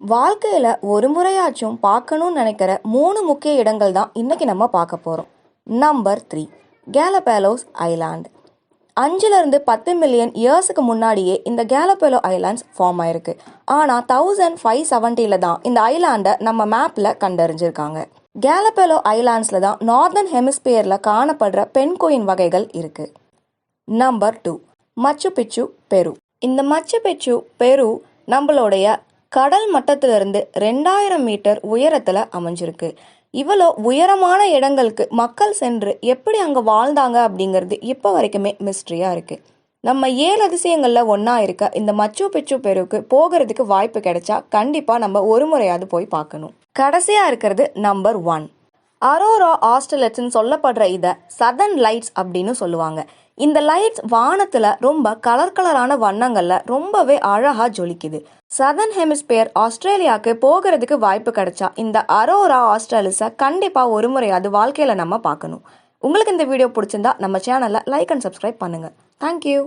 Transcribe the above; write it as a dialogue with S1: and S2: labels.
S1: வாழ்க்கையில் ஒரு முறையாச்சும் பார்க்கணும்னு நினைக்கிற மூணு முக்கிய இடங்கள் தான் இன்றைக்கி நம்ம பார்க்க போகிறோம் நம்பர் த்ரீ கேலபேலோஸ் ஐலாண்ட் அஞ்சுலேருந்து பத்து மில்லியன் இயர்ஸுக்கு முன்னாடியே இந்த கேலபேலோ ஐலாண்ட்ஸ் ஃபார்ம் ஆயிருக்கு. ஆனால் தௌசண்ட் ஃபைவ் செவன்ட்டியில் தான் இந்த ஐலாண்டை நம்ம மேப்பில் கண்டறிஞ்சிருக்காங்க. கேலபேலோ ஐலாண்ட்ஸில் தான் நார்தர்ன் ஹெமிஸ்பியரில் காணப்படுற பென்கோயின் வகைகள் இருக்குது நம்பர் டூ மச்சு பிச்சு பெரு இந்த மச்சு பிச்சு பெரு நம்மளுடைய கடல் மட்டத்திலிருந்து ரெண்டாயிரம் மீட்டர் உயரத்தில் அமைஞ்சிருக்கு. இவ்வளோ உயரமான இடங்களுக்கு மக்கள் சென்று எப்படி அங்கே வாழ்ந்தாங்க அப்படிங்கிறது இப்போ வரைக்குமே மிஸ்ட்ரியாக இருக்குது நம்ம ஏழு அதிசயங்களில் ஒன்றா இருக்க இந்த மச்சு பிச்சு பெருக்கு போகிறதுக்கு வாய்ப்பு கிடைச்சா கண்டிப்பாக நம்ம ஒரு முறையாவது போய் பார்க்கணும். கடைசியாக இருக்கிறது நம்பர் ஒன் அரோரா ஆஸ்ட்ரலட்ஸ்ன்னு சொல்லப்படுற இதை சதன் லைட்ஸ் அப்படின்னு சொல்லுவாங்க. இந்த லைட்ஸ் வானத்தில் ரொம்ப கலர் கலரான வண்ணங்களில் ரொம்பவே அழகாக ஜொலிக்குது. சதன் ஹெமிஸ்பியர் ஆஸ்திரேலியாவுக்கு போகிறதுக்கு வாய்ப்பு கிடைச்சா இந்த அரோரா ஆஸ்ட்ரேலிஸை கண்டிப்பாக ஒரு முறையாவது வாழ்க்கையில் நம்ம பார்க்கணும். உங்களுக்கு இந்த வீடியோ பிடிச்சிருந்தா நம்ம சேனலை லைக் அண்ட் சப்ஸ்கிரைப் பண்ணுங்கள் தேங்க்யூ